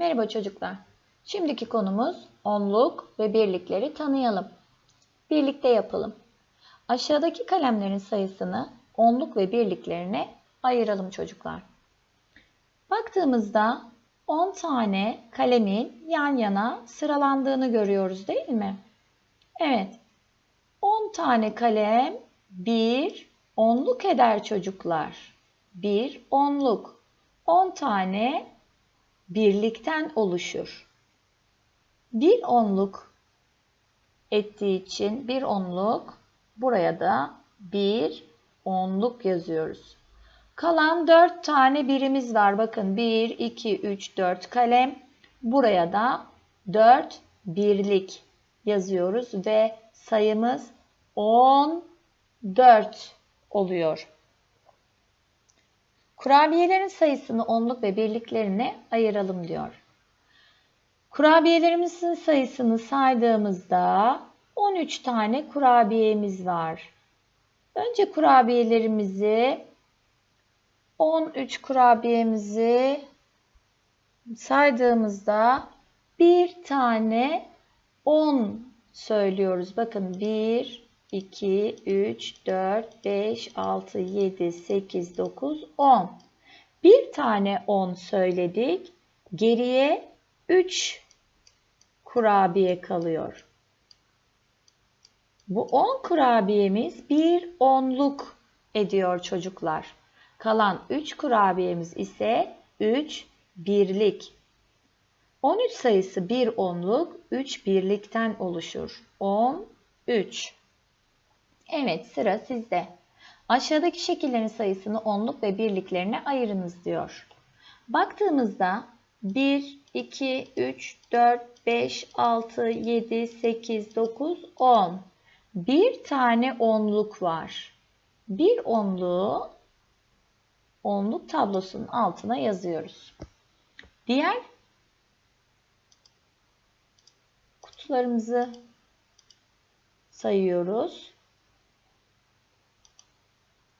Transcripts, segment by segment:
Merhaba çocuklar. Şimdiki konumuz onluk ve birlikleri tanıyalım. Birlikte yapalım. Aşağıdaki kalemlerin sayısını onluk ve birliklerine ayıralım çocuklar. Baktığımızda 10 tane kalemin yan yana sıralandığını görüyoruz değil mi? Evet. 10 tane kalem bir onluk eder çocuklar. Bir onluk. 10 tane birlikten oluşur. Bir onluk ettiği için bir onluk buraya da bir onluk yazıyoruz. Kalan 4 tane birimiz var. Bakın 1, 2, 3, 4 kalem. Buraya da 4 birlik yazıyoruz ve sayımız 14 oluyor. Kurabiyelerin sayısını onluk ve birliklerine ayıralım diyor. Kurabiyelerimizin sayısını saydığımızda 13 tane kurabiyemiz var. Önce kurabiyelerimizi 13 kurabiyemizi saydığımızda bir tane 10 söylüyoruz. Bakın 1, 2, 3, 4, 5, 6, 7, 8, 9, 10. Bir tane 10 söyledik. Geriye 3 kurabiye kalıyor. Bu 10 kurabiyemiz bir onluk ediyor çocuklar. Kalan 3 kurabiyemiz ise 3 birlik. 13 sayısı bir onluk, 3 birlikten oluşur. 10, 3. Evet sıra sizde. Aşağıdaki şekillerin sayısını onluk ve birliklerine ayırınız diyor. Baktığımızda 1, 2, 3, 4, 5, 6, 7, 8, 9, 10. Bir tane onluk var. Bir onluğu onluk tablosunun altına yazıyoruz. Diğer kutularımızı sayıyoruz.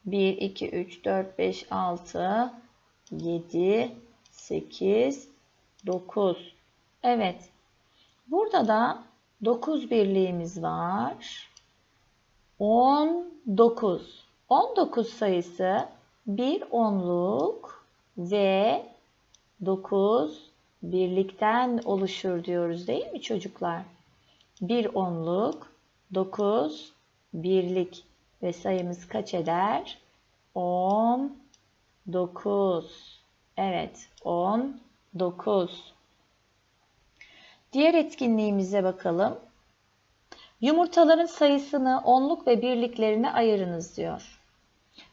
1, 2, 3, 4, 5, 6, 7, 8, 9. Evet. Burada da 9 birliğimiz var. 19. 19 sayısı bir onluk ve 9 birlikten oluşur diyoruz değil mi çocuklar? Bir onluk, 9 birlik ve sayımız kaç eder? 19. Evet, 19. Diğer etkinliğimize bakalım. Yumurtaların sayısını onluk ve birliklerine ayırınız diyor.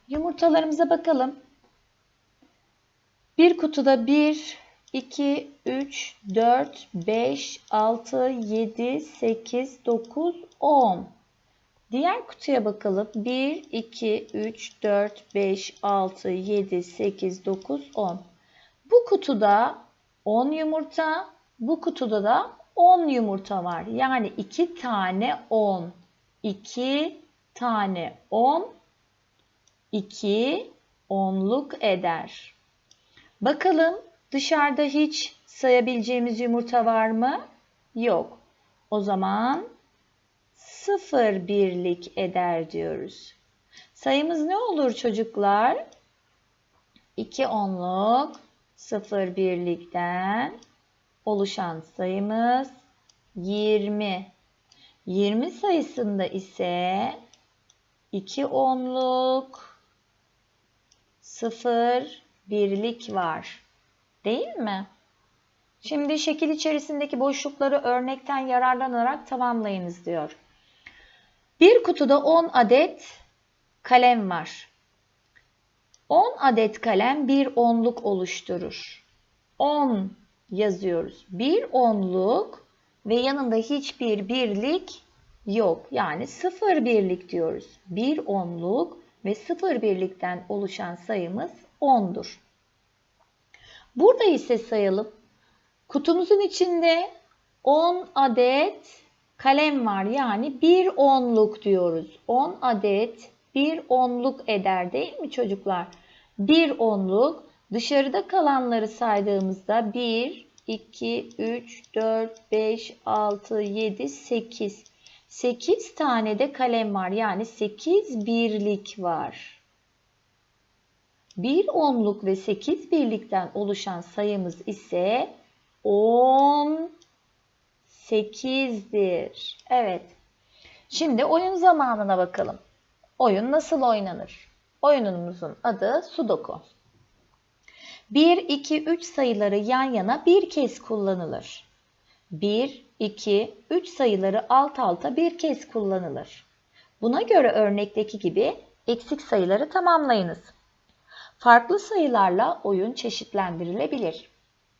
Yumurtalarımıza bakalım. Bir kutuda 1, 2, 3, 4, 5, 6, 7, 8, 9, 10. Diğer kutuya bakalım. 1, 2, 3, 4, 5, 6, 7, 8, 9, 10. Bu kutuda 10 yumurta, bu kutuda da 10 yumurta var. Yani 2 tane 10. 2 tane 10. 2 onluk eder. Bakalım dışarıda hiç sayabileceğimiz yumurta var mı? Yok. O zaman 0 birlik eder diyoruz. Sayımız ne olur çocuklar? 2 onluk 0 birlikten oluşan sayımız 20. 20 sayısında ise 2 onluk 0 birlik var. Değil mi? Şimdi şekil içerisindeki boşlukları örnekten yararlanarak tamamlayınız diyor. Bir kutuda 10 adet kalem var. 10 adet kalem bir onluk oluşturur. 10 yazıyoruz. Bir onluk ve yanında hiçbir birlik yok. Yani sıfır birlik diyoruz. Bir onluk ve sıfır birlikten oluşan sayımız 10'dur. Burada ise sayalım. Kutumuzun içinde 10 adet kalem var. Yani bir onluk diyoruz. 10 adet bir onluk eder değil mi çocuklar? Bir onluk dışarıda kalanları saydığımızda 1, 2, 3, 4, 5, 6, 7, 8. 8 tane de kalem var. Yani 8 birlik var. 1 onluk ve 8 birlikten oluşan sayımız ise 18'dir. Evet. Şimdi oyun zamanına bakalım. Oyun nasıl oynanır? Oyunumuzun adı Sudoku. 1, 2, 3 sayıları yan yana bir kez kullanılır. 1, 2, 3 sayıları alt alta bir kez kullanılır. Buna göre örnekteki gibi eksik sayıları tamamlayınız. Farklı sayılarla oyun çeşitlendirilebilir.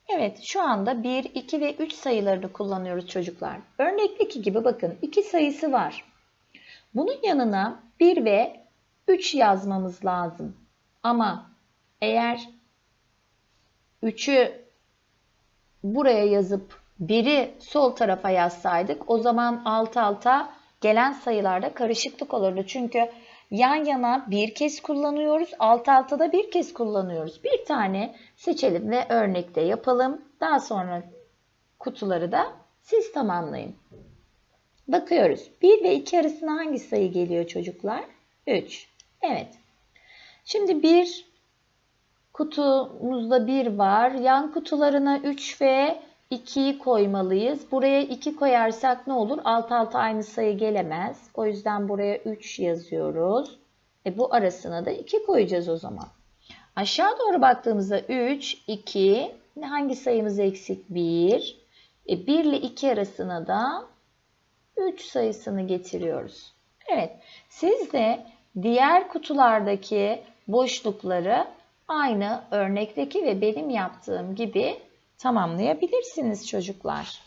Evet, şu anda 1, 2 ve 3 sayılarını kullanıyoruz çocuklar. Örnekteki gibi bakın 2 sayısı var. Bunun yanına 1 ve 3 yazmamız lazım. Ama eğer 3'ü buraya yazıp 1'i sol tarafa yazsaydık o zaman alt alta gelen sayılarda karışıklık olurdu. Çünkü yan yana bir kez kullanıyoruz, alt alta da bir kez kullanıyoruz. Bir tane seçelim ve örnekte yapalım. Daha sonra kutuları da siz tamamlayın. Bakıyoruz. 1 ve 2 arasında hangi sayı geliyor çocuklar? 3. Evet. Şimdi bir kutumuzda 1 var. Yan kutularına 3 ve 2'yi koymalıyız. Buraya 2 koyarsak ne olur? Alt alta aynı sayı gelemez. O yüzden buraya 3 yazıyoruz. E bu arasına da 2 koyacağız o zaman. Aşağı doğru baktığımızda 3, 2, hangi sayımız eksik? 1. E 1 ile 2 arasına da 3 sayısını getiriyoruz. Evet, siz de diğer kutulardaki boşlukları aynı örnekteki ve benim yaptığım gibi tamamlayabilirsiniz çocuklar.